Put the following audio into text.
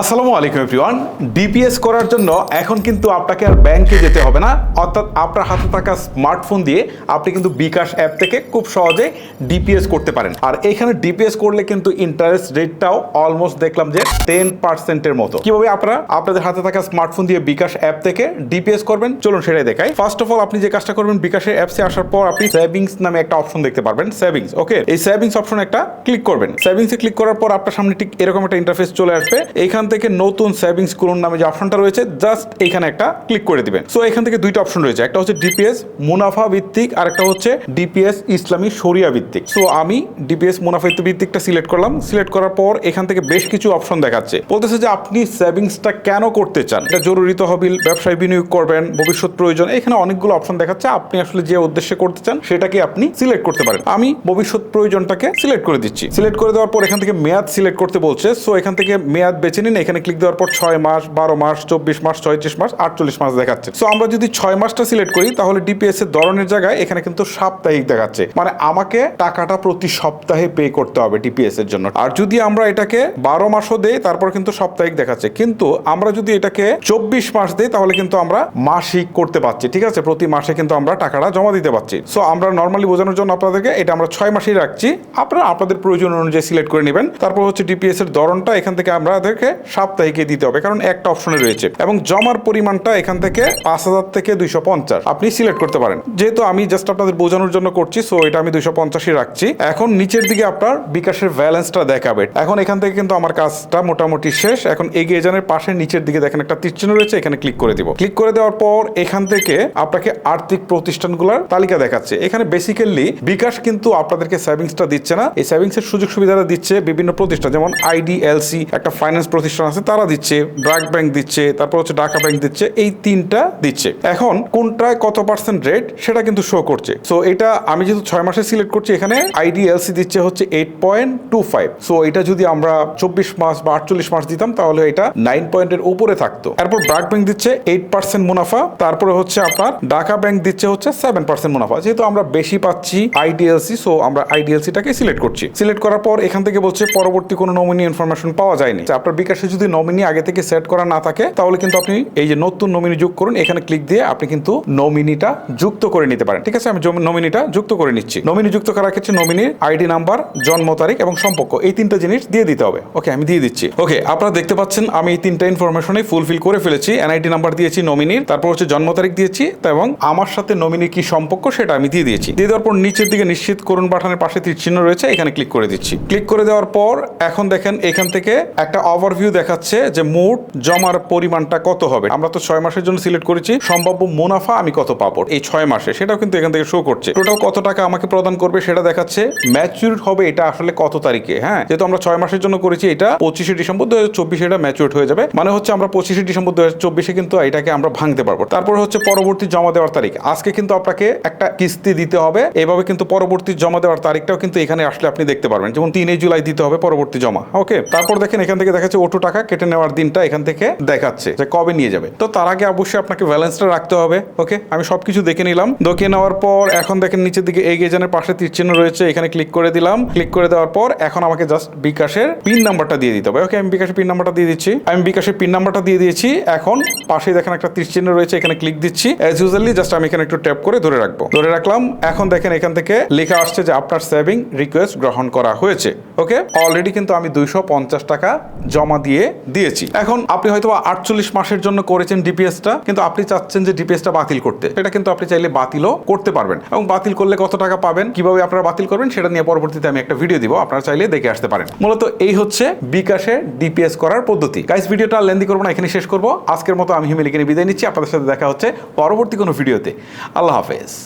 আসসালামু আলাইকুম everyone. DPS করার জন্য এখন কিন্তু আপনাকে আর ব্যাংকে যেতে হবে না। অর্থাৎ আপনার হাতে থাকা স্মার্টফোন দিয়ে আপনি কিন্তু বিকাশ অ্যাপ থেকে খুব সহজে ডিপিএস করতে পারেন। আর এখানে ডিপিএস করলে কিন্তু ইন্টারেস্ট রেটটাও অলমোস্ট দেখলাম যে টেন পার্সেন্টের মতো। কীভাবে আপনারা আপনাদের হাতে থাকা স্মার্টফোন দিয়ে বিকাশ অ্যাপ থেকে ডিপিএস করবেন? চলুন সেটাই দেখাই। ফার্স্ট অফ অল আপনি যে কাজটা করবেন বিকাশের অ্যাপসে আসার পর আপনি সেভিংস নামে একটা অপশন দেখতে পারবেন। সেভিংস ওকে এই সেভিংস অপশন একটা ক্লিক করবেন। সেভিংসে ক্লিক করার পর আপনার সামনে ঠিক এরকম একটা ইন্টারফেস চলে আসবে। এইখান থেকে নতুন সেভিংস করুন নামে যে অপশনটা রয়েছে জাস্ট এইখানে একটা ক্লিক করে দিবেন। সো এখান থেকে দুইটা অপশন রয়েছে। একটা হচ্ছে ডিপিএস মুনাফা ভিত্তিক, আর একটা হচ্ছে ডিপিএস ইসলামী শরিয়া ভিত্তিক। সো আমি ডিপিএস মুনাফা ভিত্তিকটা সিলেক্ট করলাম। সিলেক্ট করার পর এখান থেকে বেশ কিছু অপশন দেখাচ্ছে। বলতেছে যে, আপনি সেভিংসটা কেন করতে চান? এটা জরুরি তহবিল, ব্যবসায় বিনিয়োগ করবেন, ভবিষ্যৎ প্রয়োজন। এখানে অনেকগুলো অপশন দেখাচ্ছে। আপনি আসলে যে উদ্দেশ্যে করতে চান, সেটাকে আপনি সিলেক্ট করতে পারেন। আমি ভবিষ্যৎ প্রয়োজনটাকে সিলেক্ট করে দিচ্ছি। সিলেক্ট করে দেওয়ার পর এখান থেকে মেয়াদ সিলেক্ট করতে বলছে। সো এখান থেকে মেয়াদ বেছে নিন। এখানে ক্লিক দেওয়ার পর ছয় মাস, বারো মাস, চব্বিশ মাস, ছয়ত্রিশ মাস, আটচল্লিশ মাস দেখাচ্ছে। সো আমরা যদি ছয় মাসটা সিলেক্ট করি, তাহলে ডিপিএস এর ধরনের জায়গায় এখানে কিন্তু সাপ্তাহিক দেখাচ্ছে। মানে আমাকে টাকাটা প্রতি সপ্তাহে পে করতে হবে ডিপিএস এর জন্য। আর যদি আমরা এটাকে বারো মাসও দেই, তারপর কিন্তু সাপ্তাহিক দেখাচ্ছে। কিন্তু আমরা যদি এটাকে চব্বিশ মাস দিই, তাহলে কিন্তু আমরা মাসিক করতে পারছি। ঠিক আছে? প্রতি মাসে কিন্তু আমরা টাকাটা জমা দিতে পারছি। সো আমরা নর্মালি বোঝানোর জন্য আপনাদেরকে এটা আমরা ছয় মাসেই রাখছি। আপনারা, আপনাদের প্রয়োজন অনুযায়ী সিলেক্ট করে নেবেন। তারপর হচ্ছে ডিপিএস এর ধরনটা এখান থেকে আমাদেরকে সাপ্তাহিকে দিতে হবে, কারণ একটা অপশনে রয়েছে। এবং জমার পরিমাণটা এখান থেকে পাঁচ হাজার থেকে দুইশো পঞ্চাশ। আপনি সিলেক্ট করতে পারেন। যেহেতু আমি জাস্ট আপনাদের বোঝানোর জন্য করছি সো এটা আমি দুইশো পঞ্চাশই রাখছি। এখন নিচের দিকে আপনার বিকাশের ব্যালেন্সটা দেখাবে। এখন এখান থেকে কিন্তু আমার কাজটা মোটামুটি শেষ। এখন এগিয়ে যানের পাশে নিচের দিকে দেখেন একটা তীর চিহ্ন রয়েছে, এখানে ক্লিক করে দিব। ক্লিক করে দেওয়ার পর এখান থেকে আপনাকে আর্থিক প্রতিষ্ঠানগুলোর তালিকা দেখাচ্ছে। এখানে বেসিক্যালি বিকাশ কিন্তু আপনাদেরকে সেভিংসটা দিচ্ছে না। এই সেভিংসের সুযোগ সুবিধাটা দিচ্ছে বিভিন্ন প্রতিষ্ঠান, যেমন আইডিএলসি একটা ফাইন্যান্স প্রতিষ্ঠান আছে, তারা দিচ্ছে ব্র্যাক ব্যাংক দিচ্ছে, তারপর হচ্ছে ঢাকা ব্যাংক দিচ্ছে, এই তিনটা দিচ্ছে। এখন কোনটায় কত পার্সেন্ট রেট সেটা কিন্তু শো করছে। সো এটা আমি যেহেতু ছয় মাসে সিলেক্ট করছি, এখানে আইডিএলসি দিচ্ছে হচ্ছে eight point two five so এটা যদি আমরা চব্বিশ মাস বা আটচল্লিশ মাস দিতাম, তাহলে এটা নাইন পয়েন্টের উপরে থাকতো। এরপর ব্র্যাক ব্যাংক দিচ্ছে এইট পার্সেন্ট মুনাফা, তারপরে হচ্ছে আপনার ঢাকা ব্যাংক দিচ্ছে হচ্ছে সেভেন পার্সেন্ট মুনাফা। যেহেতু আমরা বেশি পাচ্ছি আইডিএলসি সো আমরা আইডিএলসিটাকে সিলেক্ট করছি। সিলেক্ট করার পর এখান থেকে বলছে পরবর্তী কোনো নমিনি ইনফরমেশন পাওয়া যায়নি। আপনার বিকাশে যদি নমিনি আগে থেকে সেট করা না থাকে, তাহলে কিন্তু আপনি এই যে নতুন নমিনি যোগ করুন, এখানে ক্লিক দিয়ে আপনি কিন্তু নমিনিটা যুক্ত করে নিতে পারেন। ঠিক আছে? আমি নমিনিটা যুক্ত করে নিচ্ছি। নমিনি যুক্ত করার ক্ষেত্রে নমিনির আইডি নাম্বার জন্ম তারিখ এবং সম্পর্ক, এই তিনটা জিনিস দিয়ে দিতে হবে। ওকে আমি দিয়ে দিচ্ছি। ওকে আপনারা দেখতে পাচ্ছেন আমি এই তিনটা ইনফরমেশনে ফুলফিল করে ফেলেছি। এনআইডি নাম্বার দিয়েছি নমিনির তারপর হচ্ছে জন্ম তারিখ দিয়েছি এবং আমার সাথে নমিনি কি সম্পর্ক সেটা আমি দিয়ে দিয়েছি। দিয়ে দেওয়ার পর নিচের দিকে নিশ্চিত করুন বাটনের পাশে তীর চিহ্ন রয়েছে, এখানে ক্লিক করে দিচ্ছি। ক্লিক করে দেওয়ার পর এখন দেখেন এখান থেকে একটা ওভারভিউ দেখাচ্ছে যে মোট জমার পরিমাণটা কত হবে। আমরা তো ছয় মাসের জন্য সিলেক্ট করেছি, সম্ভাব্য মুনাফা আমি কত পাবো এই ছয় মাসে? সেটাও কিন্তু এখান থেকে শো করছে। টোটাল কত টাকা আমাকে প্রদান করবে সেটা দেখাচ্ছে। ম্যাচিউর হবে এটা আসলে কত তারিখে হ্যাঁ? যেহেতু আমরা ছয় মাসের জন্য করেছি এটা, পঁচিশে ডিসেম্বর দু হাজার এটা ম্যাচিউর হয়ে যাবে। মানে হচ্ছে আমরা পঁচিশে ডিসেম্বর দু হাজার কিন্তু এটাকে আমরা ভাঙতে পারব। তারপর হচ্ছে পরবর্তী জমা দেওয়ার তারিখ। আজকে কিন্তু আপনাকে একটা কিস্তি দিতে হবে। এভাবে কিন্তু পরবর্তী জমা দেওয়ার তারিখটাও কিন্তু এখানে আসলে আপনি দেখতে পারবেন। যেমন তিনই জুলাই দিতে হবে পরবর্তী জমা ওকে তারপর দেখেন এখান থেকে দেখাচ্ছে ওটু টাকা কেটে নেওয়ার দিনটা এখান থেকে দেখাচ্ছে যে কবে নিয়ে যাবে। তো তার আগে অবশ্যই আপনাকে ব্যালেন্সটা রাখতে হবে, ওকে? আমি সবকিছু দেখে নিলাম। দেখে নেওয়ার পর এখন দেখেন নিচের দিকে এগিয়ে জানের পাশে তীর চিহ্ন রয়েছে, এখানে ক্লিক করে দিলাম। ক্লিক করে দেওয়ার পর এখন আমাকে জাস্ট বিকাশের পিন নাম্বারটা দিয়ে দিতে হবে। ওকে, আমি বিকাশের পিন নাম্বারটা দিয়ে দিচ্ছি। আমি বিকাশের পিন নাম্বারটা দিয়ে দিয়েছি। এখন পাশে দেখেন একটা তীর চিহ্ন রয়েছে, এখানে ক্লিক দিচ্ছি। অ্যাজ ইউজুয়ালি জাস্ট আমি এখানে একটু ট্যাপ করে ধরে রাখব। ধরে রাখলাম। এখন দেখেন এখান থেকে লেখা আসছে যে আপনার সেভিং রিকোয়েস্ট গ্রহণ করা হয়েছে, ওকে? অলরেডি কিন্তু আমি দুইশো পঞ্চাশ টাকা জমা দিয়ে দিয়েছি। এখন আপনি হয়তো আটচল্লিশ মাসের জন্য করেছেন ডিপিএসটা, কিন্তু আপনি চাচ্ছেন যে ডিপিএসটা বাতিল করতে। এটা কিন্তু আপনি চাইলে বাতিলও করতে পারবেন। এবং বাতিল করলে কত টাকা পাবেন, কীভাবে আপনারা বাতিল করবেন, সেটা নিয়ে পরবর্তীতে আমি একটা ভিডিও দিব, আপনারা চাইলে দেখে আসতে পারেন। মূলত এই হচ্ছে বিকাশে ডিপিএস করার পদ্ধতি। গাইস ভিডিওটা লেন্দি করব না, এখানে শেষ করব। আজকের মতো আমি হিমেলিকে বিদায় নিচ্ছি, আপনাদের সাথে দেখা হচ্ছে পরবর্তী কোনো ভিডিওতে। আল্লাহ হাফেজ।